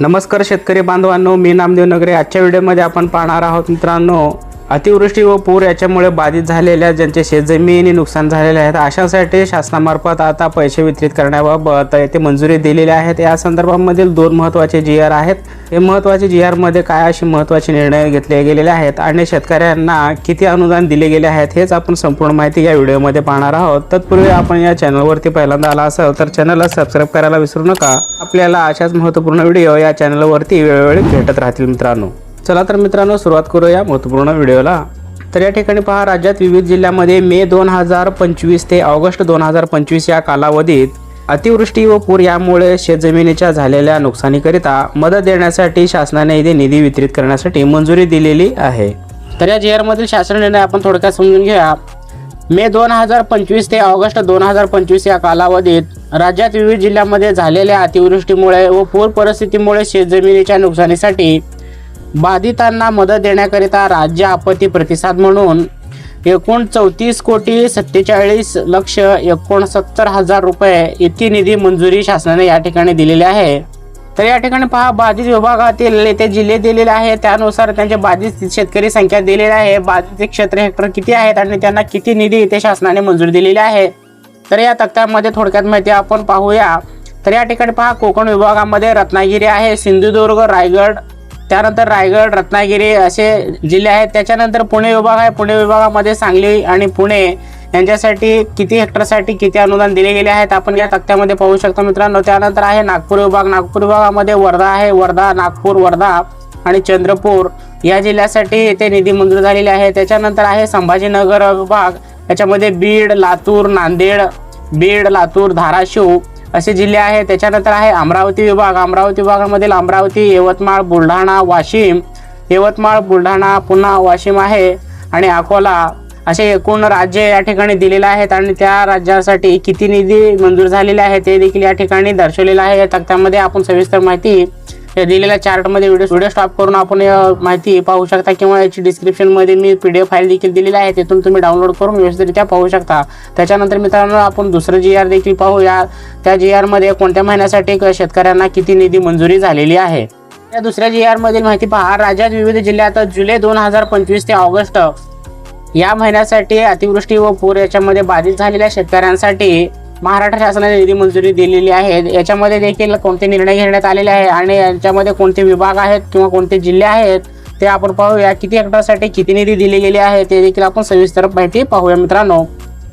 नमस्कार शेतकरी बांधवांनो मी नामदेव नगरे. आजच्या व्हिडिओमध्ये आपण पाहणार आहोत मित्रांनो अतिवृष्टी व पूर याच्यामुळे बाधित झालेल्या ज्यांचे शेतजमिनी नुकसान झालेले आहेत अशांसाठी शासनामार्फत आता पैसे वितरित करण्याबाबत येथे मंजुरी दिलेली आहेत या संदर्भामधील दोन महत्त्वाचे जी आर आहेत. हे महत्त्वाचे जी आरमध्ये काय असे महत्त्वाचे निर्णय घेतले गेलेले आहेत आणि शेतकऱ्यांना किती अनुदान दिले गेले आहेत हेच आपण संपूर्ण माहिती या व्हिडिओमध्ये पाहणार आहोत. तत्पूर्वी आपण या चॅनलवरती पहिल्यांदा आला असाल तर चॅनलला सबस्क्राईब करायला विसरू नका. आपल्याला अशाच महत्त्वपूर्ण व्हिडिओ या चॅनलवरती वेळोवेळी भेटत राहतील मित्रांनो. चला तर मित्रांनो सुरुवात करूया महत्त्वपूर्ण व्हिडिओला. तर या ठिकाणी पहा राज्यात विविध जिल्ह्यामध्ये मे दोन हजार पंचवीस ते ऑगस्ट दोन हजार पंचवीस या कालावधीत अतिवृष्टी व पूर यामुळे शेतजमिनीच्या झालेल्या नुकसानीकरिता मदत देण्यासाठी शासनाने इथे निधी वितरित करण्यासाठी मंजुरी दिलेली आहे. तर या जिल्ह्यामधील शासन निर्णय आपण थोडक्यात समजून घ्या मे दोन हजार पंचवीस ते ऑगस्ट दोन हजार पंचवीस या कालावधीत राज्यात विविध जिल्ह्यामध्ये झालेल्या अतिवृष्टीमुळे व पूर परिस्थितीमुळे शेतजमिनीच्या नुकसानीसाठी बाधितांना मदत देण्याकरिता राज्य आपत्ती प्रतिसाद म्हणून एकूण चौतीस कोटी सत्तेचाळीस लक्ष एकोणसत्तर हजार रुपये इतकी निधी मंजुरी शासनाने या ठिकाणी दिलेली आहे. तर या ठिकाणी पहा बाधित विभागातील येथे जिल्हे दिलेले आहे त्यानुसार त्यांचे बाधित शेतकरी संख्या दिलेली आहे. बाधित क्षेत्र हेक्टर किती आहेत आणि त्यांना किती निधी इथे शासनाने मंजुरी दिलेली आहे? तर या तक्त्यामध्ये थोडक्यात माहिती आपण पाहूया. तर या ठिकाणी पहा कोकण विभागामध्ये रत्नागिरी आहे सिंधुदुर्ग रायगड त्यानंतर रायगड रत्नागिरी असे जिल्हे आहेत. त्याच्यानंतर पुणे विभाग आहे. पुणे विभागामध्ये सांगली आणि पुणे यांच्यासाठी किती हेक्टरसाठी किती अनुदान दिले गेले आहेत आपण या तक्त्यामध्ये पाहू शकतो मित्रांनो. त्यानंतर आहे नागपूर विभाग. नागपूर विभागामध्ये वर्धा आहे. वर्धा नागपूर वर्धा आणि चंद्रपूर या जिल्ह्यासाठी येथे निधी मंजूर झालेले आहे. त्याच्यानंतर आहे संभाजीनगर विभाग. याच्यामध्ये बीड लातूर नांदेड बीड लातूर धाराशिव असे जिल्हे आहेत त्याच्यानंतर आहे अमरावती विभाग. अमरावती विभागामधील अमरावती यवतमाळ बुलढाणा वाशिम. यवतमाळ बुलढाणा पुन्हा वाशिम आहे आणि अकोला. असे एकूण राज्य या ठिकाणी दिलेले आहेत आणि त्या राज्यासाठी किती निधी मंजूर झालेले आहे ते देखील या ठिकाणी दर्शवलेलं आहे. या तक्त्यामध्ये आपण सविस्तर माहिती या दिलेल्या चार्टमध्ये व्हिडिओ व्हिडिओ स्टॉप करून आपण माहिती पाहू शकता किंवा याची डिस्क्रिप्शनमध्ये मी पी डी एफ फाईल देखील दिलेली आहे तिथून तुम्ही डाउनलोड करून व्यवस्थितरित्या पाहू शकता. त्याच्यानंतर मित्रांनो आपण दुसरं जी आर देखील पाहूया त्या जी आरमध्ये कोणत्या महिन्यासाठी क- शेतकऱ्यांना किती निधी मंजुरी झालेली आहे? या दुसऱ्या जी आर मधील माहिती पहा. राज्यात विविध जिल्ह्यात जुलै दोन हजार पंचवीस ते ऑगस्ट या महिन्यासाठी अतिवृष्टी व पूर याच्यामध्ये बाधित झालेल्या शेतकऱ्यांसाठी महाराष्ट्र शासनाने निधी मंजुरी दिलेली आहे. याच्यामध्ये देखील कोणते निर्णय घेण्यात आलेले आहे आणि याच्यामध्ये कोणते विभाग आहेत किंवा कोणते जिल्हे आहेत ते आपण पाहूया. किती हेक्टरसाठी किती निधी दिली गेली आहे ते देखील आपण सविस्तर माहिती पाहूया मित्रांनो.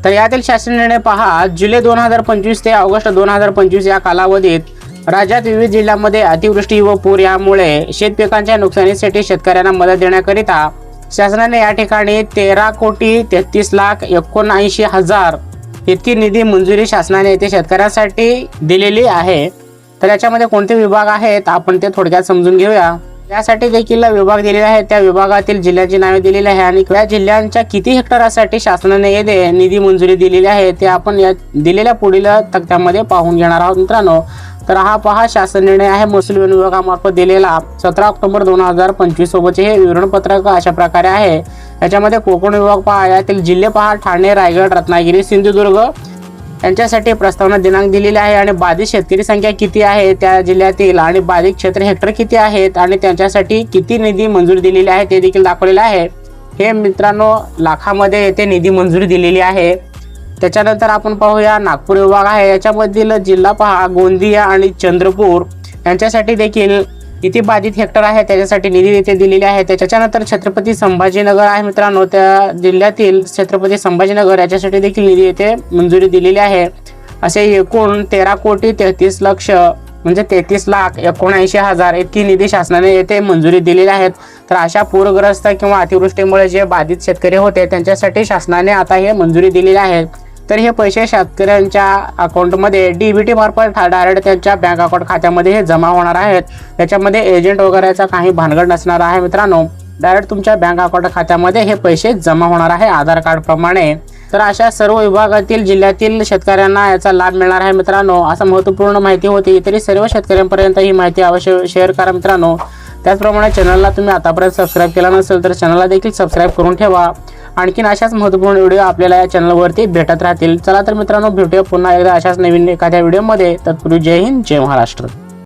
तर यातील शासन निर्णय पहा. जुलै दोन हजार पंचवीस ते ऑगस्ट दोन हजार पंचवीस या कालावधीत राज्यात विविध जिल्ह्यांमध्ये अतिवृष्टी व पूर यामुळे शेतपिकांच्या नुकसानीसाठी शेतकऱ्यांना मदत देण्याकरिता शासनाने या ठिकाणी तेरा कोटी तेहतीस लाख एकोणऐंशी हजार इतकी निधी मंजुरी शासनाने येथे शेतकऱ्यांसाठी दिलेली आहे. तर याच्यामध्ये कोणते विभाग आहेत? आपण ते थोडक्यात समजून घेऊया. त्यासाठी देखील विभाग दिलेले आहेत. त्या विभागातील जिल्ह्याची नावे दिलेली आहे आणि त्या जिल्ह्यांच्या किती हेक्टरासाठी शासनाने येथे निधी मंजुरी दिलेली आहे ते आपण या दिलेल्या पुढील तक्त्यामध्ये पाहून घेणार आहोत मित्रांनो. तर हा पहा शासन निर्णय आहे. महसूल विभागामार्फत दिलेला. सतरा ऑक्टोबर दोन हजार पंचवीस सोबतचे हे विवरणपत्रक अशा प्रकारे आहे. याच्यामध्ये कोकण विभाग पहा यातील जिल्हे पहा ठाणे रायगड रत्नागिरी सिंधुदुर्ग. यांच्यासाठी प्रस्तावना दिनांक दिलेली आहे आणि बाधित शेतकरी संख्या किती आहे त्या जिल्ह्यातील आणि बाधित क्षेत्र हेक्टर किती आहेत आणि त्यांच्यासाठी किती निधी मंजूर दिलेली आहे ते देखील दाखवलेलं आहे. हे मित्रांनो लाखामध्ये येथे निधी मंजुरी दिलेली आहे. त्याच्यानंतर आपण पाहूया नागपूर विभाग आहे. याच्यामधील जिल्हा पहा गोंदिया आणि चंद्रपूर. यांच्यासाठी देखील किती बाधित हेक्टर आहे त्याच्यासाठी निधी येथे दिलेली आहे. त्याच्यानंतर छत्रपती संभाजीनगर आहे मित्रांनो. त्या जिल्ह्यातील छत्रपती संभाजीनगर याच्यासाठी देखील निधी येथे मंजुरी दिलेली आहे. असे एकूण तेरा कोटी तेहतीस लक्ष म्हणजे तेहतीस लाख एकोणऐंशी हजार इतकी निधी शासनाने येथे मंजुरी दिलेली आहेत. तर अशा पूरग्रस्त किंवा अतिवृष्टीमुळे जे बाधित शेतकरी होते त्यांच्यासाठी शासनाने आता हे मंजुरी दिलेली आहे. तर हे पैसे शेतकऱ्यांच्या अकाउंटमध्ये डीबीटी मार्फत डायरेक्ट त्यांच्या बँक अकाउंट खात्यामध्ये हे जमा होणार आहेत. त्याच्यामध्ये एजंट वगैरेचा काही भानगड नसणार आहे मित्रांनो. डायरेक्ट तुमच्या बँक अकाउंट खात्यामध्ये हे पैसे जमा होणार आहे आधार कार्ड प्रमाणे. तर अशा सर्व विभागातील जिल्ह्यातील शेतकऱ्यांना याचा लाभ मिळणार आहे मित्रांनो. असं महत्त्वपूर्ण माहिती होती. तरी सर्व शेतकऱ्यांपर्यंत ही माहिती अवश्य शेअर करा मित्रांनो. त्याचप्रमाणे चॅनलला तुम्ही आतापर्यंत सबस्क्राईब केला नसेल तर चॅनलला देखील सबस्क्राईब करून ठेवा. आणखीन अशाच महत्त्वपूर्ण व्हिडिओ आपल्याला या चॅनलवरती भेटत राहतील. चला तर मित्रांनो भेटूया पुन्हा एकदा अशाच नवीन एखाद्या व्हिडिओमध्ये. तत्पूर्वी जय हिंद जय महाराष्ट्र.